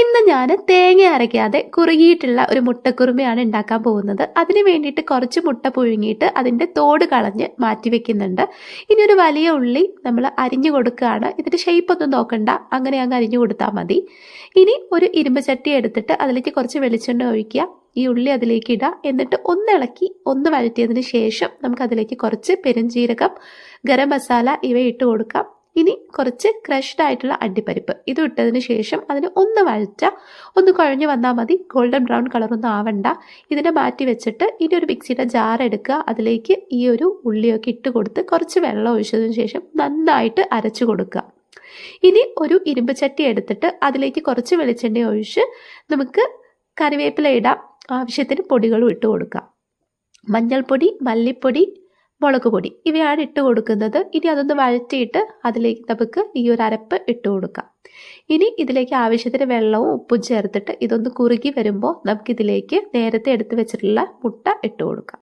ഇന്ന് ഞാൻ തേങ്ങ അരയ്ക്കാതെ കുറുകിയിട്ടുള്ള ഒരു മുട്ടക്കുറുമയാണ് ഉണ്ടാക്കാൻ പോകുന്നത്. അതിന് വേണ്ടിയിട്ട് കുറച്ച് മുട്ട പുഴുങ്ങിയിട്ട് അതിന്റെ തോട് കളഞ്ഞ് മാറ്റി വെക്കുന്നുണ്ട്. ഇനി ഒരു വലിയ ഉള്ളി നമ്മൾ അരിഞ്ഞു കൊടുക്കുകയാണ്. ഇതിന്റെ ഷേപ്പ് ഒന്നും നോക്കണ്ട. അങ്ങനെ അങ്ങ് അരിഞ്ഞു കൊടുത്താൽ മതി. ഇനി ഒരു ഇരുമ്പ് ചട്ടി എടുത്തിട്ട് അതിലേക്ക് കുറച്ച് വെളിച്ചെണ്ണ ഒഴിക്കുക. ഈ ഉള്ളി അതിലേക്ക് ഇടുക എന്നിട്ട് ഒന്ന് ഇളക്കി ഒന്ന് വഴറ്റിയതിന് ശേഷം നമുക്ക് അതിലേക്ക് കുറച്ച് പെരുംജീരകം ഗരം മസാല ഇവ ഇട്ട് കൊടുക്കാം. ഇനി കുറച്ച് ക്രഷ്ഡ് ആയിട്ടുള്ള അണ്ടിപ്പരിപ്പ്. ഇത് ഇട്ടതിന് ശേഷം അതിന് ഒന്ന് വഴറ്റ. ഒന്ന് കുഴഞ്ഞു വന്നാൽ മതി. ഗോൾഡൻ ബ്രൗൺ കളറൊന്നും ആവണ്ട. ഇതിനെ മാറ്റി വെച്ചിട്ട് ഇനി ഒരു മിക്സിയുടെ ജാർ എടുക്കുക. അതിലേക്ക് ഈ ഒരു ഉള്ളിയൊക്കെ ഇട്ട് കൊടുത്ത് കുറച്ച് വെള്ളം ഒഴിച്ചതിന് ശേഷം നന്നായിട്ട് അരച്ചു കൊടുക്കുക. ഇനി ഒരു ഇരുമ്പ് ചട്ടി എടുത്തിട്ട് അതിലേക്ക് കുറച്ച് വെളിച്ചെണ്ണ ഒഴിച്ച് നമുക്ക് കറിവേപ്പില ഇടാം. ആവശ്യത്തിന് പൊടികളും ഇട്ട് കൊടുക്കാം. മഞ്ഞൾപ്പൊടി മല്ലിപ്പൊടി മുളക് പൊടി. ഇവയാണ് ഇട്ട് കൊടുക്കുന്നത്. ഇനി അതൊന്ന് വഴറ്റിയിട്ട് അതിലേക്ക് നമുക്ക് ഈ ഒരു അരപ്പ് ഇട്ട് കൊടുക്കാം. ഇനി ഇതിലേക്ക് ആവശ്യത്തിന് വെള്ളവും ഉപ്പും ചേർത്തിട്ട് ഇതൊന്ന് കുറുകി വരുമ്പോൾ നമുക്കിതിലേക്ക് നേരത്തെ എടുത്തു വെച്ചിട്ടുള്ള മുട്ട ഇട്ട് കൊടുക്കാം.